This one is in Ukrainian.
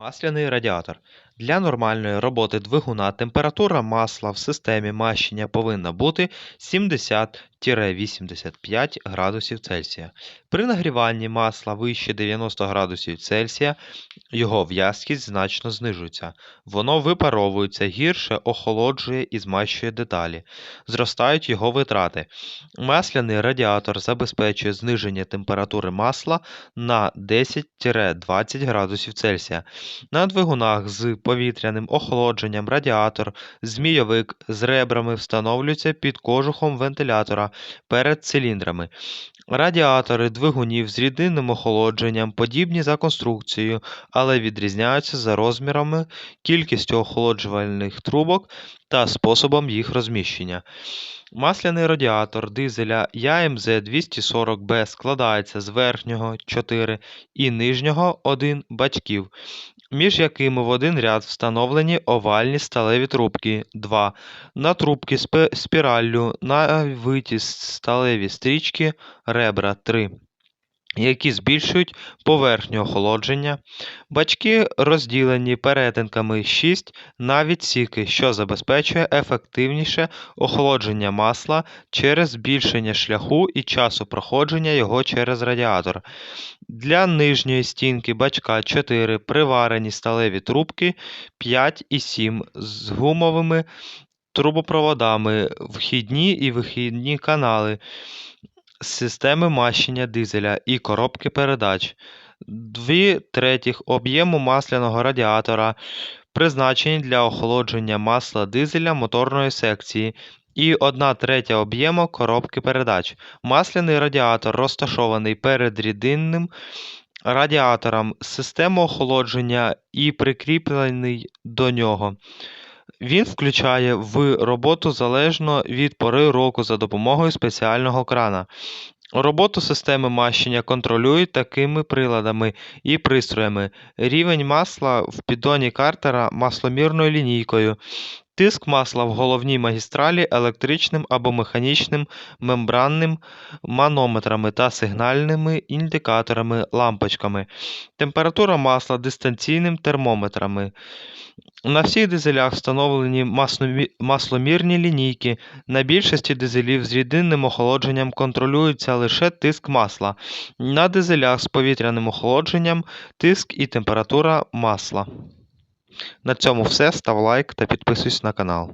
Масляний радіатор. Для нормальної роботи двигуна температура масла в системі мащення повинна бути 70-85 градусів Цельсія. При нагріванні масла вище 90 градусів Цельсія його в'язкість значно знижується. Воно випаровується гірше, охолоджує і змащує деталі. Зростають його витрати. Масляний радіатор забезпечує зниження температури масла на 10-20 градусів Цельсія. На двигунах з повітряним охолодженням радіатор, змійовик з ребрами встановлюється під кожухом вентилятора перед циліндрами. Радіатори двигунів з рідинним охолодженням подібні за конструкцією, але відрізняються за розмірами, кількістю охолоджувальних трубок та способом їх розміщення. Масляний радіатор дизеля ЯМЗ 240Б складається з верхнього 4 і нижнього 1 бачків, між якими в один ряд встановлені овальні сталеві трубки. 2, на трубки спіраллю навиті с- сталеві стрічки ребра. 3 які збільшують поверхню охолодження. Бачки розділені перетинками 6 на відсіки, що забезпечує ефективніше охолодження масла через збільшення шляху і часу проходження його через радіатор. Для нижньої стінки бачка 4 приварені сталеві трубки 5 і 7 з гумовими трубопроводами, вхідні і вихідні канали системи мащення дизеля і коробки передач. Дві третіх об'єму масляного радіатора призначені для охолодження масла дизеля моторної секції і 1 третя об'єму коробки передач. Масляний радіатор розташований перед рідинним радіатором, система охолодження і прикріплений до нього. Він включає в роботу залежно від пори року за допомогою спеціального крана. Роботу системи мащення контролюють такими приладами і пристроями: рівень масла в піддоні картера масломірною лінійкою, тиск масла в головній магістралі електричним або механічним мембранним манометрами та сигнальними індикаторами лампочками, температура масла дистанційним термометрами. На всіх дизелях встановлені масломірні лінійки. На більшості дизелів з рідинним охолодженням контролюється лише тиск масла. На дизелях з повітряним охолодженням тиск і температура масла. На цьому все. Став лайк та підписуйся на канал.